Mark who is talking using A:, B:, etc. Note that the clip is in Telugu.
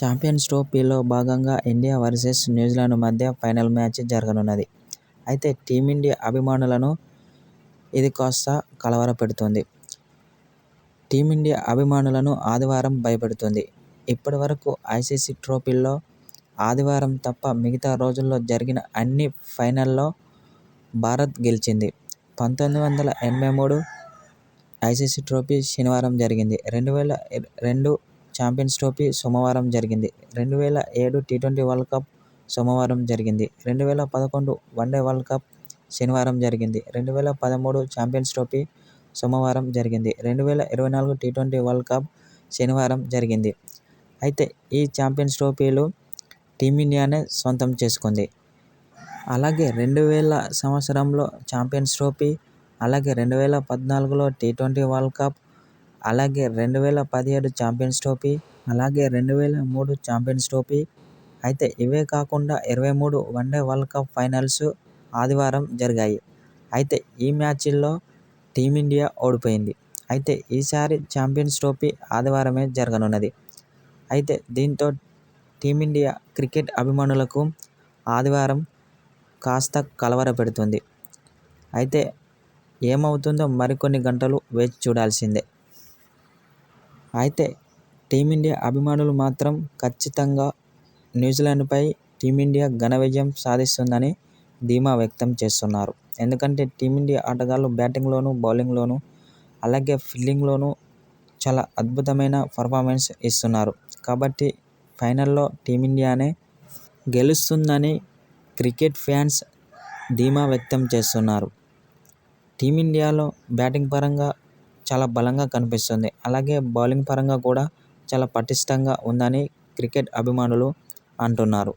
A: ఛాంపియన్స్ ట్రోఫీలో భాగంగా ఇండియా వర్సెస్ న్యూజిలాండ్ మధ్య ఫైనల్ మ్యాచ్ జరగనున్నది. అయితే టీమిండియా అభిమానులను ఇది కాస్త కలవరపెడుతోంది. టీమిండియా అభిమానులను ఆదివారం భయపెడుతోంది. ఇప్పటివరకు ఐసీసీ ట్రోఫీల్లో ఆదివారం తప్ప మిగతా రోజుల్లో జరిగిన అన్ని ఫైనల్లో భారత్ గెలిచింది. పంతొమ్మిది వందల ఎనభై మూడు ఐసీసీ ట్రోఫీ శనివారం జరిగింది. రెండు వేల రెండు ఛాంపియన్స్ ట్రోఫీ సోమవారం జరిగింది. రెండు వేల ఏడు టీ-ట్వంటీ వరల్డ్ కప్ సోమవారం జరిగింది. రెండు వేల పదకొండు వన్డే వరల్డ్ కప్ శనివారం జరిగింది. రెండు వేల పదమూడు ఛాంపియన్స్ ట్రోఫీ సోమవారం జరిగింది. రెండు వేల ఇరవై నాలుగు టీ-ట్వంటీ వరల్డ్ కప్ శనివారం జరిగింది. అయితే ఈ ఛాంపియన్స్ ట్రోఫీలు టీమిండియానే సొంతం చేసుకుంది. అలాగే రెండు వేల సంవత్సరంలో ఛాంపియన్స్ ట్రోఫీ, అలాగే రెండు వేల పద్నాలుగులో టీ-ట్వంటీ వరల్డ్ కప్, అలాగే రెండు వేల పదిహేడు ఛాంపియన్స్ ట్రోఫీ, అలాగే రెండు వేల మూడు ఛాంపియన్స్ ట్రోఫీ. అయితే ఇవే కాకుండా ఇరవై మూడు వన్డే వరల్డ్ కప్ ఫైనల్స్ ఆదివారం జరిగాయి. అయితే ఈ మ్యాచ్ల్లో టీమిండియా ఓడిపోయింది. అయితే ఈసారి ఛాంపియన్స్ ట్రోఫీ ఆదివారమే జరగనున్నది. అయితే దీంతో టీమిండియా క్రికెట్ అభిమానులకు ఆదివారం కాస్త కలవరపెడుతుంది అయితే ఏమవుతుందో మరికొన్ని గంటలు వేచి చూడాల్సిందే. అయితే టీమిండియా అభిమానులు మాత్రం ఖచ్చితంగా న్యూజిలాండ్పై టీమిండియా ఘన విజయం సాధిస్తుందని ధీమా వ్యక్తం చేస్తున్నారు. ఎందుకంటే టీమిండియా ఆటగాళ్ళు బ్యాటింగ్లోనూ, బౌలింగ్లోనూ, అలాగే ఫీల్డింగ్లోనూ చాలా అద్భుతమైన పర్ఫార్మెన్స్ ఇస్తున్నారు. కాబట్టి ఫైనల్లో టీమిండియానే గెలుస్తుందని క్రికెట్ ఫ్యాన్స్ ధీమా వ్యక్తం చేస్తున్నారు. టీమిండియాలో బ్యాటింగ్ పరంగా చాలా బలంగా కనిపిస్తుంది అలాగే బౌలింగ్ పరంగా కూడా చాలా పటిష్టంగా ఉందని క్రికెట్ అభిమానులు అంటున్నారు.